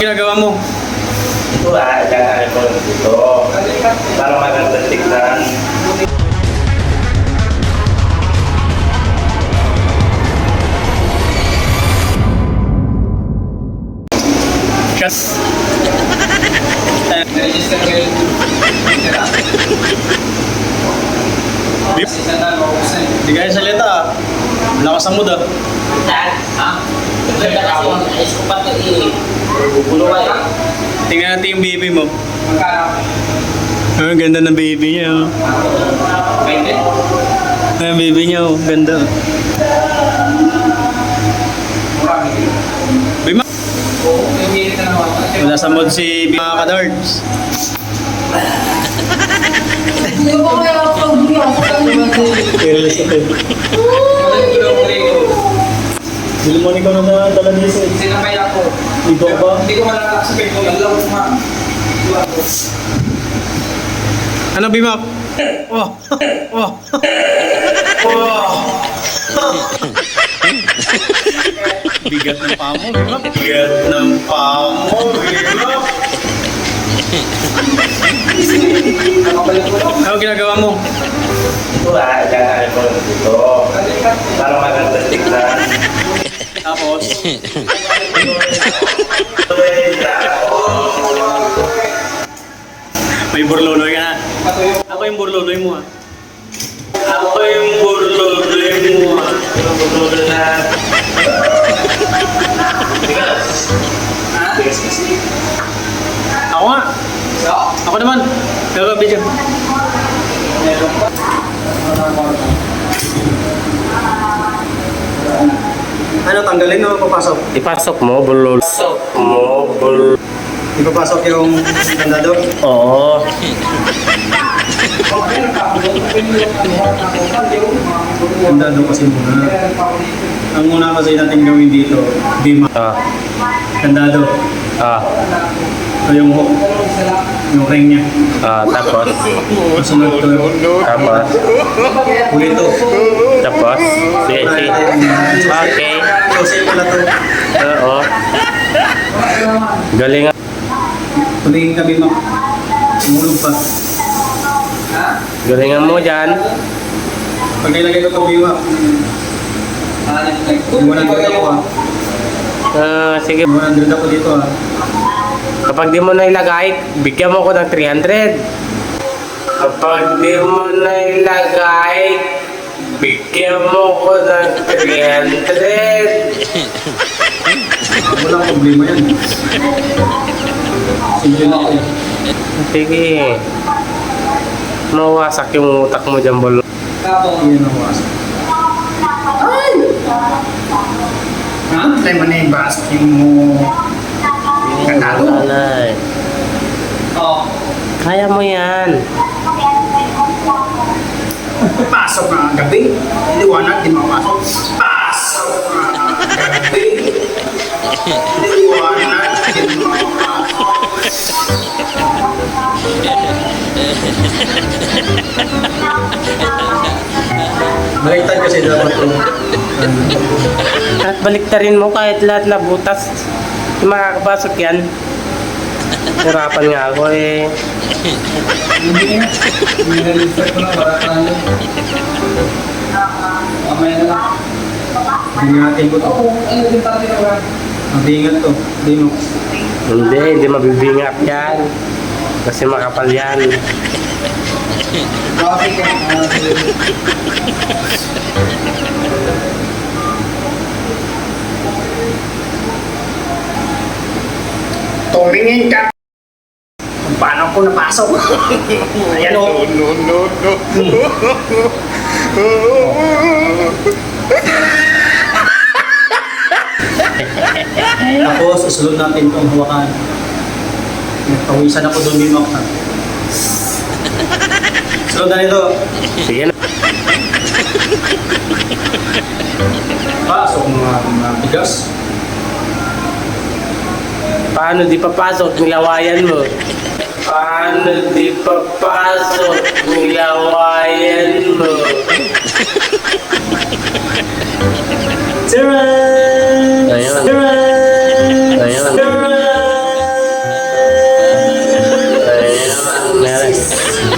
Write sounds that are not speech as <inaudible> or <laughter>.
ginagawa mo? Ito ah, kaya ko dito. Para maganda tignan. Shots. Register kayo. Hindi kayo salita ah. Lakas ang mood ah. Ha? Ganda kasi yung ayos ko pa ito eh. Bubuluan lang. Tingnan natin yung baby mo. Oh, ang ganda ng baby niya oh. Ang baby niya oh. Ganda. Bima. Wala sa mood si mga kadards. Ko. Hindi mo ikaw na dala niya sa Sinabay ako. Ikaw ba? Hindi ko malalak sa pito. Naglaw ko nga. Ano Bima? Oh. Oh. Oh. Bigat ng pamo, Bima. Bigat ng pamo, Bima. Nakabalik ko lang. Ano ginagawa mo? Ito ah, kaya ko dito. Para maganda tignan. Tapos, <laughs> may burluloy ka na. Ako yung burluloy mo ah. Ako yung burluloy mo ah. Ako nga. Ako naman. Meron pa. Ano, tanggalin o papasok? Ipasok mo, bulol. Pasok mo, bulol. Ipapasok yung kandado? Oo. Kandado kasi muna. Ang muna kasi natin gawin dito, bima. Ah, Kandado. ah, O yung hook. Yung ring niya. ah, tapos, Masunod to. tapos, to. tapos, sige, sige. Okay. Kasi pala to. Oo. Galing nga. Tumingin ka bima. Sumulog pa. Galingan mo dyan. Pag nilagay ko ito bima, yung 100 ako ah. Ah, sige. 100 ako dito ah. Kapag di mo na ilagay, bigyan mo ko ng 300. Kapag di mo na ilagay, bigyan mo ko ng 300. Walang problema yan. Simple na ako eh. Sige. Mawasak yung utak mo dyan, bolo. Yan ang wasak. Ay! Ha? Tayo mo na yung basking mo. Kanalo. Nanay. Oo. Kaya mo yan. Pasok na gabi. Liwanag, di mapasok. Pasok Baliktad kasi dapat yung At baliktarin mo kahit lahat na butas. Makakapasok yan. Hirapan nga ako eh. Hindi. Nire-register ko na. Wala tayo. Mamaya na lang. Ingatin ko to. Ano din tayo na? Mabingat to. Di mo. Hindi, hindi mabibingak yan. Kasi makapal yan. Bakit ka? Tumingin ka! Kung paano ko napasok. Ayan o. No, no, no, Tapos, isulod natin itong hawakan. Nagpawisan ako doon din makta sunod na nito. Sige na. Pasok mga, bigas. Paano di papasok? Nilawayan mo. Paano di papasok? Nilawayan mo. Taran! Ayun. Taran! Ayun. Taran! Ayun. Ayun.